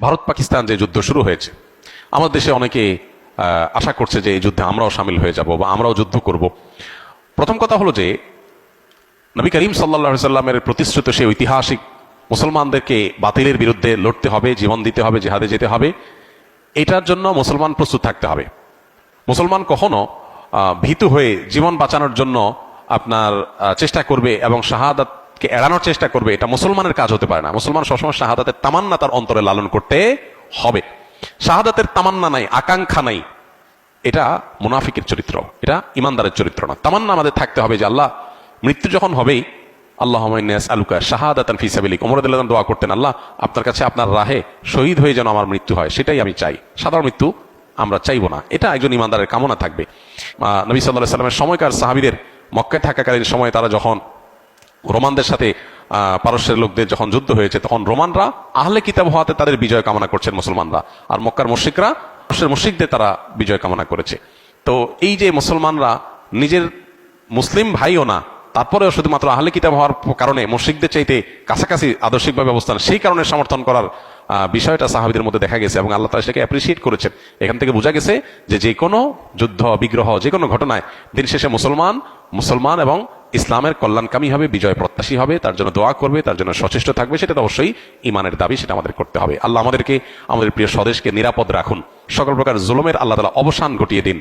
ভারত পাকিস্তান যে যুদ্ধ শুরু হয়েছে, আমাদের দেশে অনেকে আশা করছে যে এই যুদ্ধে আমরাও সামিল হয়ে যাব বা আমরাও যুদ্ধ করব। প্রথম কথা হলো যে, নবী করিম সাল্লা সাল্লামের প্রতিশ্রুত সেই ঐতিহাসিক মুসলমানদেরকে বাতিলের বিরুদ্ধে লড়তে হবে, জীবন দিতে হবে, জেহাদে যেতে হবে, এটার জন্য মুসলমান প্রস্তুত থাকতে হবে। মুসলমান কখনো ভীতু হয়ে জীবন বাঁচানোর জন্য আপনার চেষ্টা করবে এবং শাহাদাতকে এড়ানোর চেষ্টা করবে, এটা মুসলমানের কাজ হতে পারে না। মুসলমান সবসময় শাহাদাতের তামান্না তার অন্তরে লালন করতে হবে। শাহাদাতের তামান্না নাই, আকাঙ্ক্ষা নাই। এটা মুনাফিকের চরিত্র, এটা ইমানদারের চরিত্র না। তামান্না আমাদের থাকতে হবে যে আল্লাহ, মৃত্যু যখন হবেই আল্লাহ আলুকা শাহাদাতান ফিসাবিলিক ওমরদুল্লাহ দোয়া করতেন, আল্লাহ, আপনার কাছে আপনার রাহে শহীদ হয়ে যেন আমার মৃত্যু হয়, সেটাই আমি চাই। সাধারণ মৃত্যু আমরা চাইব না। এটা একজন ইমানদারের কামনা থাকবে। নবী সাল্লাহ সাল্লামের সময়কার সাহাবিদের মক্কায় থাকাকালীন সময় তারা যখন রোমানদের সাথে পারস্যের লোকদের যখন যুদ্ধ হয়েছে, তখন রোমানরা আহলে কিতাব হওয়াতে তাদের বিজয় কামনা করছেন মুসলমানরা। আর মক্কার মুশিকরা পারস্যের মুশিকদের তারা বিজয় কামনা করেছে। তো এই যে মুসলমানরা নিজের মুসলিম ভাইও না, তারপরেও শুধুমাত্র আহলে কিতাব হওয়ার কারণে মুশিকদের চাইতে কাছাকাছি আদর্শিকভাবে অবস্থান, সেই কারণে সমর্থন করার বিষয়টা সাহাবিদের মধ্যে দেখা গেছে এবং আল্লাহ তালা সেটাকে অ্যাপ্রিসিয়েট করেছেন। এখান থেকে বোঝা গেছে যে যে কোনো যুদ্ধ, বিগ্রহ যে কোনো ঘটনায় দিন শেষে মুসলমান মুসলমান এবং ইসলামের কল্যাণকামী হবে, বিজয় প্রত্যাশী হবে, তার জন্য দোয়া করবে, তার জন্য সচেষ্ট থাকবে, সেটা তো অবশ্যই ইমানের দাবি, সেটা আমাদের করতে হবে। আল্লাহ আমাদেরকে, আমাদের প্রিয় স্বদেশকে নিরাপদ রাখুন। সকল প্রকার জুলমের আল্লাহ তালা অবসান ঘটিয়ে দিন।